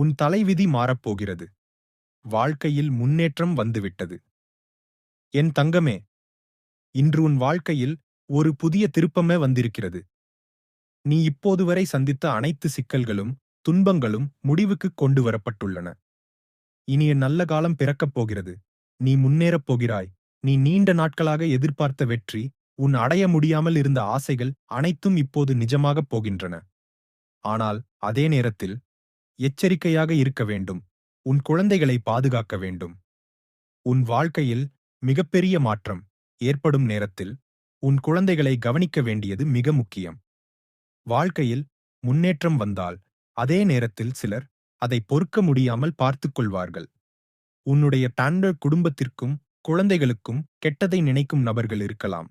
உன் தலைவிதி மாறப்போகிறது. வாழ்க்கையில் முன்னேற்றம் வந்துவிட்டது. என் தங்கமே இன்று உன் வாழ்க்கையில் ஒரு புதிய திருப்பமே வந்திருக்கிறது. நீ இப்போது வரை சந்தித்த அனைத்து சிக்கல்களும் துன்பங்களும் முடிவுக்கு கொண்டு வரப்பட்டுள்ளன. இனிய நல்ல காலம் பிறக்கப் போகிறது. நீ முன்னேறப் போகிறாய். நீ நீண்ட நாட்களாக எதிர்பார்த்த வெற்றி உன் அடைய முடியாமல் இருந்த ஆசைகள் அனைத்தும் இப்போது நிஜமாகப் போகின்றன. ஆனால் அதே நேரத்தில் எச்சரிக்கையாக இருக்க வேண்டும். உன் குழந்தைகளை பாதுகாக்க வேண்டும். உன் வாழ்க்கையில் மிகப்பெரிய மாற்றம் ஏற்படும் நேரத்தில் உன் குழந்தைகளை கவனிக்க வேண்டியது மிக முக்கியம். வாழ்க்கையில் முன்னேற்றம் வந்தால் அதே நேரத்தில் சிலர் அதை பொறுக்க முடியாமல் பார்த்துக்கொள்வார்கள் உன்னுடைய டாண்டர் குடும்பத்திற்கும் குழந்தைகளுக்கும் கெட்டதை நினைக்கும் நபர்கள் இருக்கலாம்.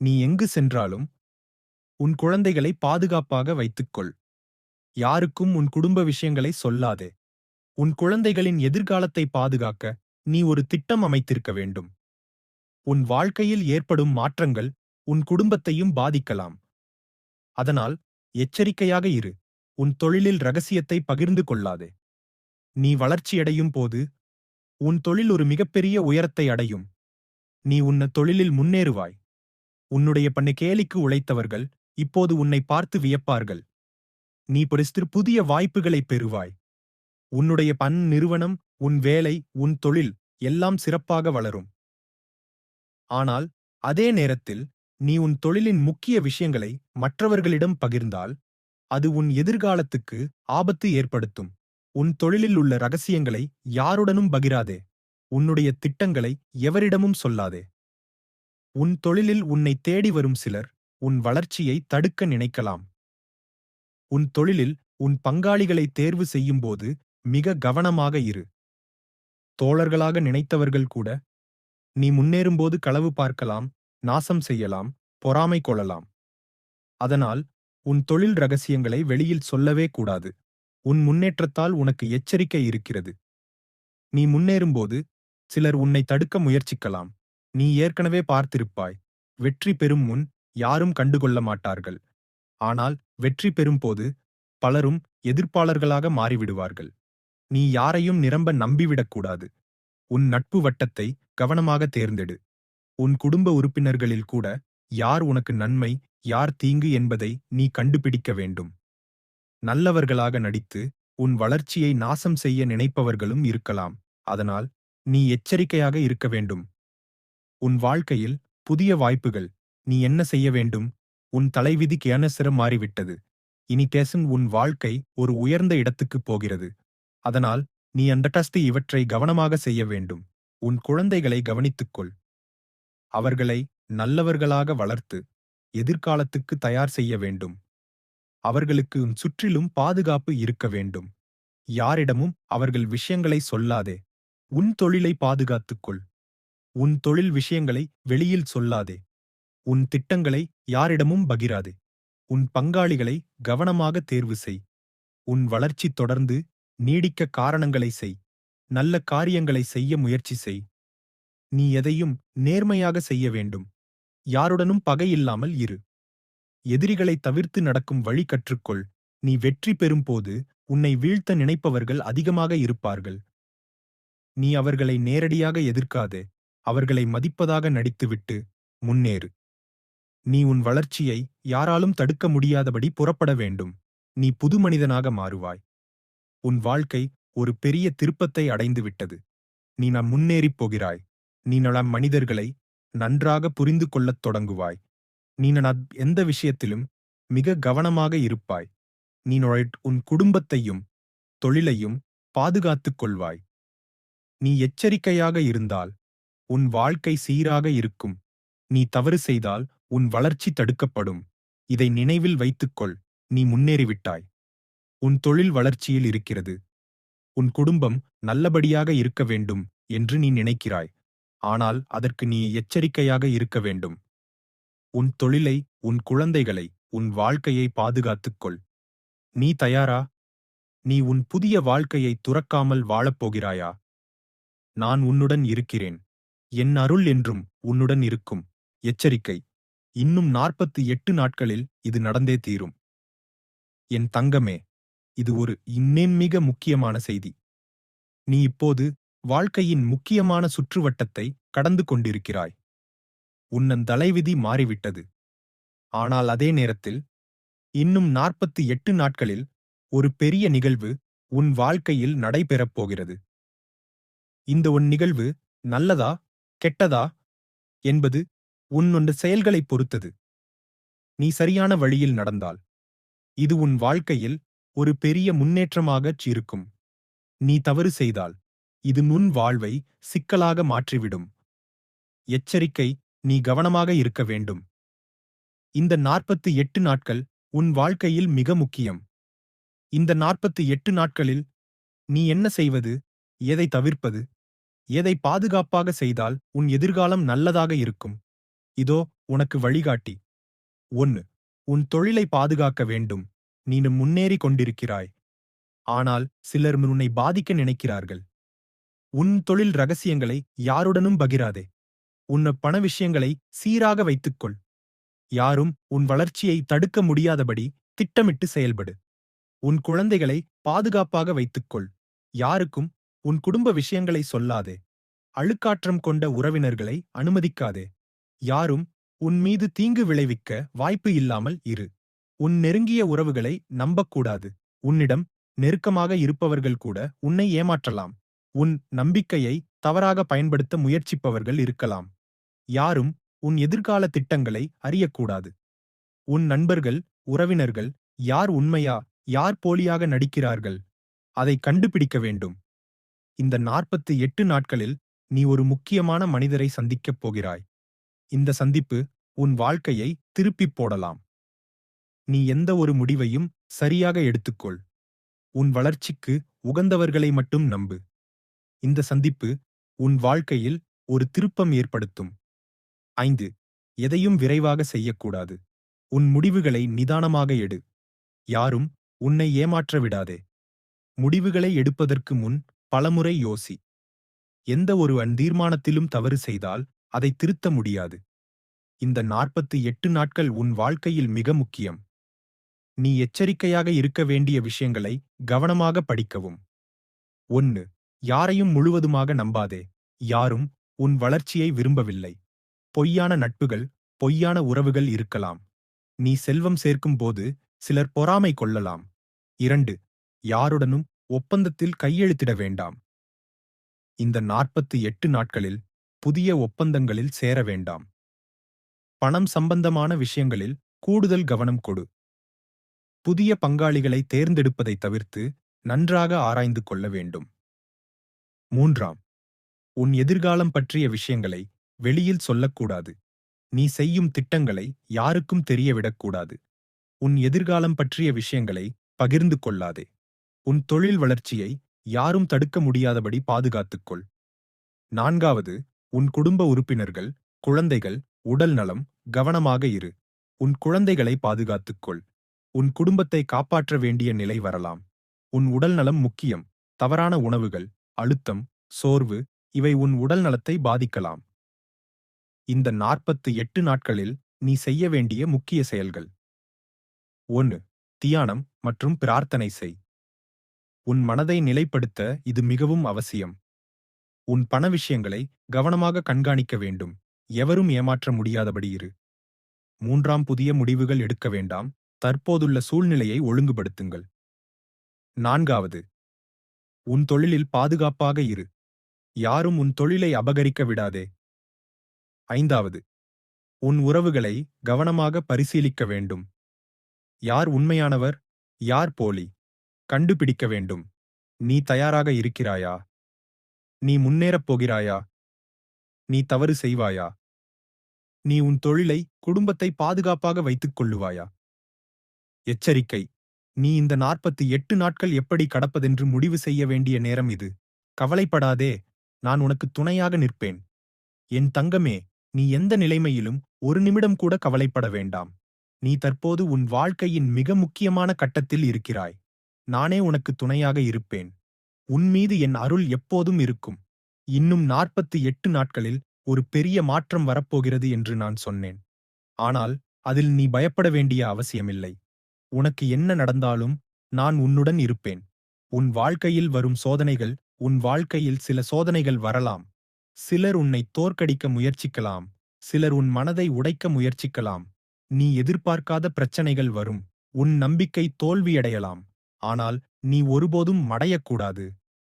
நீ எங்கு சென்றாலும் உன் குழந்தைகளை பாதுகாப்பாக வைத்துக்கொள் யாருக்கும் உன் குடும்ப விஷயங்களை சொல்லாதே. உன் குழந்தைகளின் எதிர்காலத்தை பாதுகாக்க நீ ஒரு திட்டம் அமைத்திருக்க வேண்டும். உன் வாழ்க்கையில் ஏற்படும் மாற்றங்கள் உன் குடும்பத்தையும் பாதிக்கலாம். அதனால் எச்சரிக்கையாக இரு. உன் தொழிலில் ரகசியத்தை பகிர்ந்து கொள்ளாதே. நீ வளர்ச்சியடையும் போது உன் தொழில் ஒரு மிகப்பெரிய உயரத்தை அடையும். நீ உன்ன தொழிலில் முன்னேறுவாய். உன்னுடைய பண்ணு கேலிக்கு உழைத்தவர்கள் இப்போது உன்னை பார்த்து வியப்பார்கள். நீ படித்து புதிய வாய்ப்புகளை பெறுவாய். உன்னுடைய பன் நிறுவனம் உன் வேலை உன் தொழில் எல்லாம் சிறப்பாக வளரும். ஆனால் அதே நேரத்தில் நீ உன் தொழிலின் முக்கிய விஷயங்களை மற்றவர்களிடம் பகிர்ந்தால் அது உன் எதிர்காலத்துக்கு ஆபத்து ஏற்படுத்தும். உன் தொழிலில் உள்ள ரகசியங்களை யாருடனும் பகிராதே. உன்னுடைய திட்டங்களை எவரிடமும் சொல்லாதே. உன் தொழிலில் உன்னை தேடி வரும் சிலர் உன் வளர்ச்சியை தடுக்க நினைக்கலாம். உன் தொழிலில் உன் பங்காளிகளை தேர்வு செய்யும்போது மிக கவனமாக இரு. தோழர்களாக நினைத்தவர்கள் கூட நீ முன்னேறும்போது களவு பார்க்கலாம் நாசம் செய்யலாம் பொறாமை கொள்ளலாம். அதனால் உன் தொழில் ரகசியங்களை வெளியில் சொல்லவே கூடாது. உன் முன்னேற்றத்தால் உனக்கு எச்சரிக்கை இருக்கிறது. நீ முன்னேறும்போது சிலர் உன்னை தடுக்க முயற்சிக்கலாம். நீ ஏற்கனவே பார்த்திருப்பாய். வெற்றி பெறும் முன் யாரும் கண்டுகொள்ள மாட்டார்கள். ஆனால் வெற்றி பெறும்போது பலரும் எதிர்ப்பாளர்களாக மாறிவிடுவார்கள். நீ யாரையும் நிரம்ப நம்பிவிடக்கூடாது உன் நட்பு வட்டத்தை கவனமாக தேர்ந்தெடு. உன் குடும்ப உறுப்பினர்களில் கூட யார் உனக்கு நன்மை யார் தீங்கு என்பதை நீ கண்டுபிடிக்க வேண்டும். நல்லவர்களாக நடித்து உன் வளர்ச்சியை நாசம் செய்ய நினைப்பவர்களும் இருக்கலாம். அதனால் நீ எச்சரிக்கையாக இருக்க வேண்டும். உன் வாழ்க்கையில் புதிய வாய்ப்புகள். நீ என்ன செய்ய வேண்டும்? உன் தலைவிதி கேனசிரம் மாறிவிட்டது. இனி பேசும் உன் வாழ்க்கை ஒரு உயர்ந்த இடத்துக்குப் போகிறது. அதனால் நீ அண்டடஸ்து இவற்றை கவனமாக செய்ய வேண்டும். உன் குழந்தைகளை கவனித்துக்கொள் அவர்களை நல்லவர்களாக வளர்த்து எதிர்காலத்துக்கு தயார் செய்ய வேண்டும். அவர்களுக்கு உன் சுற்றிலும் பாதுகாப்பு இருக்க வேண்டும். யாரிடமும் அவர்கள் விஷயங்களை சொல்லாதே. உன் தொழிலை பாதுகாத்துக்கொள் உன் தொழில் விஷயங்களை வெளியில் சொல்லாதே. உன் திட்டங்களை யாரிடமும் பகிராதே. உன் பங்காளிகளை கவனமாக தேர்வு செய். உன் வளர்ச்சி தொடர்ந்து நீடிக்க காரணங்களை செய். நல்ல காரியங்களை செய்ய முயற்சி செய். நீ எதையும் நேர்மையாக செய்ய வேண்டும். யாருடனும் பகையில்லாமல் இரு. எதிரிகளை தவிர்த்து நடக்கும் வழி கற்றுக்கொள். நீ வெற்றி பெறும்போது உன்னை வீழ்த்த நினைப்பவர்கள் அதிகமாக இருப்பார்கள். நீ அவர்களை நேரடியாக எதிர்க்காதே. அவர்களை மதிப்பதாக நடித்துவிட்டு முன்னேறு. நீ உன் வளர்ச்சியை யாராலும் தடுக்க முடியாதபடி புறப்பட வேண்டும். நீ புது மனிதனாக மாறுவாய். உன் வாழ்க்கை ஒரு பெரிய திருப்பத்தை அடைந்துவிட்டது. நீ நம் முன்னேறிப் போகிறாய். நீ நலம் மனிதர்களை நன்றாக புரிந்து கொள்ளத் தொடங்குவாய். நீ நான் எந்த விஷயத்திலும் மிக கவனமாக இருப்பாய். நீ உன் குடும்பத்தையும் தொழிலையும் பாதுகாத்துக் கொள்வாய். நீ எச்சரிக்கையாக இருந்தால் உன் வாழ்க்கை சீராக இருக்கும். நீ தவறு செய்தால் உன் வளர்ச்சி தடுக்கப்படும். இதை நினைவில் வைத்துக்கொள். நீ முன்னேறிவிட்டாய். உன் தொழில் வளர்ச்சியில் இருக்கிறது. உன் குடும்பம் நல்லபடியாக இருக்க வேண்டும் என்று நீ நினைக்கிறாய். ஆனால் அதற்கு நீ எச்சரிக்கையாக இருக்க வேண்டும். உன் தொழிலை உன் குழந்தைகளை உன் வாழ்க்கையை பாதுகாத்துக்கொள். நீ தயாரா? நீ உன் புதிய வாழ்க்கையை துறக்காமல் வாழப்போகிறாயா? நான் உன்னுடன் இருக்கிறேன். என் அருள் என்றும் உன்னுடன் இருக்கும். எச்சரிக்கை. இன்னும் நாற்பத்தி எட்டு நாட்களில் இது நடந்தே தீரும். என் தங்கமே இது ஒரு இன்னேன் மிக முக்கியமான செய்தி. நீ இப்போது வாழ்க்கையின் முக்கியமான சுற்றுவட்டத்தை கடந்து கொண்டிருக்கிறாய். உன்னன் தலைவிதி மாறிவிட்டது. ஆனால் அதே நேரத்தில் இன்னும் நாற்பத்தி எட்டு நாட்களில் ஒரு பெரிய நிகழ்வு உன் வாழ்க்கையில் நடைபெறப் போகிறது. இந்த உன் நிகழ்வு நல்லதா கெட்டதா என்பது உன்னொன்று செயல்களைப் பொறுத்தது. நீ சரியான வழியில் நடந்தால். இது உன் வாழ்க்கையில் ஒரு பெரிய முன்னேற்றமாகச் இருக்கும். நீ தவறு செய்தால் இது நுண் வாழ்வை சிக்கலாக மாற்றிவிடும். எச்சரிக்கை நீ கவனமாக இருக்க வேண்டும். இந்த நாற்பத்தி எட்டு நாட்கள் உன் வாழ்க்கையில் மிக முக்கியம். இந்த நாற்பத்தி எட்டு நாட்களில் நீ என்ன செய்வது? எதை தவிர்ப்பது? எதை பாதுகாப்பாக செய்தால் உன் எதிர்காலம் நல்லதாக இருக்கும். இதோ உனக்கு வழிகாட்டி. ஒன்னு உன் தொழிலை பாதுகாக்க வேண்டும். நீ முன்னேறிக் கொண்டிருக்கிறாய். ஆனால் சிலர் உன்னை பாதிக்க நினைக்கிறார்கள். உன் தொழில் ரகசியங்களை யாருடனும் பகிராதே. உன்ன பண விஷயங்களை சீராக வைத்துக்கொள். யாரும் உன் வளர்ச்சியை தடுக்க முடியாதபடி திட்டமிட்டு செயல்படு. உன் குழந்தைகளை பாதுகாப்பாக வைத்துக்கொள். யாருக்கும் உன் குடும்ப விஷயங்களை சொல்லாதே. அழுக்காற்றம் கொண்ட உறவினர்களை அனுமதிக்காதே. யாரும் உன் மீது தீங்கு விளைவிக்க வாய்ப்பு இல்லாமல் இரு. உன் நெருங்கிய உறவுகளை நம்பக்கூடாது. உன்னிடம் நெருக்கமாக இருப்பவர்கள் கூட உன்னை ஏமாற்றலாம். உன் நம்பிக்கையை தவறாக பயன்படுத்த முயற்சிப்பவர்கள் இருக்கலாம். யாரும் உன் எதிர்கால திட்டங்களை அறியக்கூடாது. உன் நண்பர்கள் உறவினர்கள் யார் உண்மையா யார் போலியாக நடிக்கிறார்கள் அதை கண்டுபிடிக்க வேண்டும். இந்த நாற்பத்தி எட்டு நாட்களில் நீ ஒரு முக்கியமான மனிதரை சந்திக்கப் போகிறாய். இந்த சந்திப்பு உன் வாழ்க்கையை திருப்பிப் போடலாம். நீ எந்த ஒரு முடிவையும் சரியாக எடுத்துக்கொள். உன் வளர்ச்சிக்கு உகந்தவர்களை மட்டும் நம்பு. இந்த சந்திப்பு உன் வாழ்க்கையில் ஒரு திருப்பம் ஏற்படுத்தும். ஐந்து எதையும் விரைவாக செய்யக்கூடாது. உன் முடிவுகளை நிதானமாக எடு. யாரும் உன்னை ஏமாற்ற விடாதே. முடிவுகளை எடுப்பதற்கு முன் பலமுறை யோசி. எந்த ஒரு தீர்மானத்திலும் தவறு செய்தால் அதை திருத்த முடியாது. இந்த நாற்பத்தி எட்டு நாட்கள் உன் வாழ்க்கையில் மிக முக்கியம். நீ எச்சரிக்கையாக இருக்க வேண்டிய விஷயங்களை கவனமாக படிக்கவும். ஒன்னு யாரையும் முழுவதுமாக நம்பாதே. யாரும் உன் வளர்ச்சியை விரும்பவில்லை. பொய்யான நட்புகள் பொய்யான உறவுகள் இருக்கலாம். நீ செல்வம் சேர்க்கும் போது சிலர் பொறாமை கொள்ளலாம். இரண்டு யாருடனும் ஒப்பந்தத்தில் கையெழுத்திட வேண்டாம். இந்த நாற்பத்தி எட்டு நாட்களில் புதிய ஒப்பந்தங்களில் சேர வேண்டாம். பணம் சம்பந்தமான விஷயங்களில் கூடுதல் கவனம் கொடு. புதிய பங்காளிகளை தேர்ந்தெடுப்பதை தவிர்த்து நன்றாக ஆராய்ந்து கொள்ள வேண்டும். மூன்றாம் உன் எதிர்காலம் பற்றிய விஷயங்களை வெளியில் சொல்லக்கூடாது. நீ செய்யும் திட்டங்களை யாருக்கும் தெரியவிடக்கூடாது. உன் எதிர்காலம் பற்றிய விஷயங்களை பகிர்ந்து கொள்ளாதே. உன் தொழில் வளர்ச்சியை யாரும் தடுக்க முடியாதபடி பாதுகாத்துக்கொள் நான்காவது உன் குடும்ப உறுப்பினர்கள் குழந்தைகள் உடல் நலம் கவனமாக இரு. உன் குழந்தைகளை பாதுகாத்துக்கொள். உன் குடும்பத்தை காப்பாற்ற வேண்டிய நிலை வரலாம். உன் உடல் நலம் முக்கியம். தவறான உணவுகள் அழுத்தம் சோர்வு இவை உன் உடல் நலத்தை பாதிக்கலாம். இந்த நாற்பத்து எட்டு நாட்களில் நீ செய்ய வேண்டிய முக்கிய செயல்கள். ஒன்று தியானம் மற்றும் பிரார்த்தனை செய். உன் மனதை நிலைப்படுத்த இது மிகவும் அவசியம். உன் பண விஷயங்களை கவனமாக கண்காணிக்க வேண்டும். எவரும் ஏமாற்ற முடியாதபடி இரு. மூன்றாம் புதிய முடிவுகள் எடுக்க வேண்டாம். தற்போதுள்ள சூழ்நிலையை ஒழுங்குபடுத்துங்கள். நான்காவது உன் தொழிலில் பாதுகாப்பாக இரு. யாரும் உன் தொழிலை அபகரிக்க விடாதே. ஐந்தாவது உன் உறவுகளை கவனமாக பரிசீலிக்க வேண்டும். யார் உண்மையானவர் யார் போலி? கண்டுபிடிக்க வேண்டும். நீ தயாராக இருக்கிறாயா? நீ முன்னேறப் போகிறாயா? நீ தவறு செய்வாயா? நீ உன் தொழிலை குடும்பத்தை பாதுகாப்பாக வைத்துக் கொள்ளுவாயா? எச்சரிக்கை. நீ இந்த நாற்பத்தி எட்டு நாட்கள் எப்படி கடப்பதென்று முடிவு செய்ய வேண்டிய நேரம் இது. கவலைப்படாதே நான் உனக்கு துணையாக நிற்பேன். என் தங்கமே நீ எந்த நிலைமையிலும் ஒரு நிமிடம் கூட கவலைப்பட வேண்டாம். நீ தற்போது உன் வாழ்க்கையின் மிக முக்கியமான கட்டத்தில் இருக்கிறாய். நானே உனக்கு துணையாக இருப்பேன். உன்மீது என் அருள் எப்போதும் இருக்கும். இன்னும் நாற்பத்தி எட்டு நாட்களில் ஒரு பெரிய மாற்றம் வரப்போகிறது என்று நான் சொன்னேன். ஆனால் அதில் நீ பயப்பட வேண்டிய அவசியமில்லை. உனக்கு என்ன நடந்தாலும் நான் உன்னுடன் இருப்பேன். உன் வாழ்க்கையில் வரும் சோதனைகள் உன் வாழ்க்கையில் சில சோதனைகள் வரலாம். சிலர் உன்னை தோற்கடிக்க முயற்சிக்கலாம். சிலர் உன் மனதை உடைக்க முயற்சிக்கலாம். நீ எதிர்பார்க்காத பிரச்சனைகள் வரும். உன் நம்பிக்கை தோல்வியடையலாம். ஆனால் நீ ஒருபோதும் மடையக்கூடாது.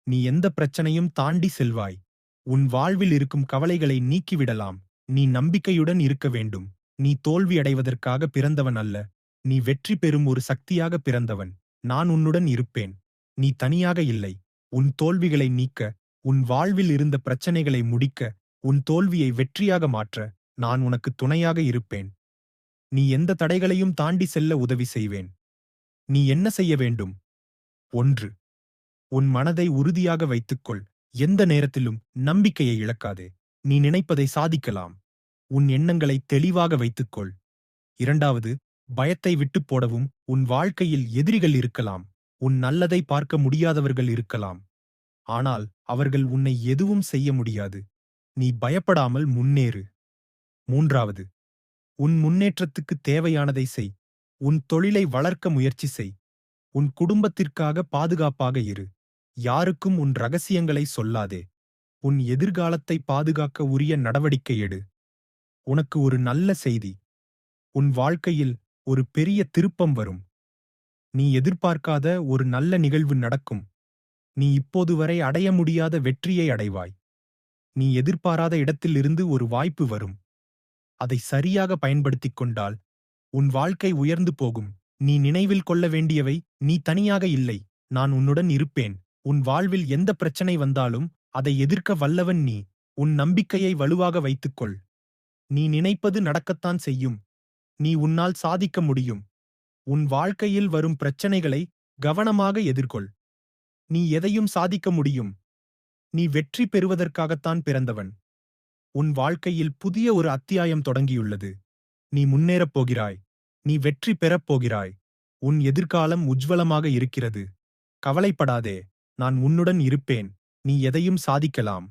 நீ எந்த பிரச்சனையும் தாண்டி செல்வாய். உன் வாழ்வில் இருக்கும் கவலைகளை நீக்கிவிடலாம். நீ நம்பிக்கையுடன் இருக்க வேண்டும். நீ தோல்வியடைவதற்காக பிறந்தவன் அல்ல. நீ வெற்றி பெறும் ஒரு சக்தியாக பிறந்தவன். நான் உன்னுடன் இருப்பேன். நீ தனியாக இல்லை. உன் தோல்விகளை நீக்க உன் வாழ்வில் இருந்த பிரச்சனைகளை முடிக்க உன் தோல்வியை வெற்றியாக மாற்ற நான் உனக்கு துணையாக இருப்பேன். நீ எந்த தடைகளையும் தாண்டி செல்ல உதவி செய்வேன். நீ என்ன செய்ய வேண்டும்? ஒன்று. உன் மனதை உறுதியாக வைத்துக்கொள். எந்த நேரத்திலும் நம்பிக்கையை இழக்காதே. நீ நினைப்பதை சாதிக்கலாம். உன் எண்ணங்களை தெளிவாக வைத்துக்கொள். இரண்டாவது பயத்தை விட்டுப் போடவும் உன் வாழ்க்கையில் எதிரிகள் இருக்கலாம். உன் நல்லதை பார்க்க முடியாதவர்கள் இருக்கலாம். ஆனால் அவர்கள் உன்னை எதுவும் செய்ய முடியாது. நீ பயப்படாமல் முன்னேறு. மூன்றாவது உன் முன்னேற்றத்துக்கு தேவையானதை செய். உன் தொழிலை வளர்க்க முயற்சி செய். உன் குடும்பத்திற்காக பாதுகாப்பாக இரு. யாருக்கும் உன் ரகசியங்களை சொல்லாதே. உன் எதிர்காலத்தை பாதுகாக்க உரிய நடவடிக்கை எடு. உனக்கு ஒரு நல்ல செய்தி. உன் வாழ்க்கையில் ஒரு பெரிய திருப்பம் வரும். நீ எதிர்பார்க்காத ஒரு நல்ல நிகழ்வு நடக்கும். நீ இப்போது வரை அடைய முடியாத வெற்றியை அடைவாய். நீ எதிர்பாராத இடத்திலிருந்து ஒரு வாய்ப்பு வரும். அதை சரியாக பயன்படுத்திக் கொண்டால் உன் வாழ்க்கை உயர்ந்து போகும். நீ நினைவில் கொள்ள வேண்டியவை நீ தனியாக இல்லை. நான் உன்னுடன் இருப்பேன். உன் வாழ்வில் எந்த பிரச்சனை வந்தாலும் அதை எதிர்க்க வல்லவன் நீ. உன் நம்பிக்கையை வலுவாக வைத்துக்கொள். நீ நினைப்பது நடக்கத்தான் செய்யும். நீ உன்னால் சாதிக்க முடியும். உன் வாழ்க்கையில் வரும் பிரச்சனைகளை கவனமாக எதிர்கொள். நீ எதையும் சாதிக்க முடியும். நீ வெற்றி பெறுவதற்காகத்தான் பிறந்தவன். உன் வாழ்க்கையில் புதிய ஒரு அத்தியாயம் தொடங்கியுள்ளது. நீ முன்னேறப் போகிறாய். நீ வெற்றி பெறப் போகிறாய். உன் எதிர்காலம் உஜ்வலமாக இருக்கிறது. கவலைப்படாதே நான் உன்னுடன் இருப்பேன். நீ எதையும் சாதிக்கலாம்.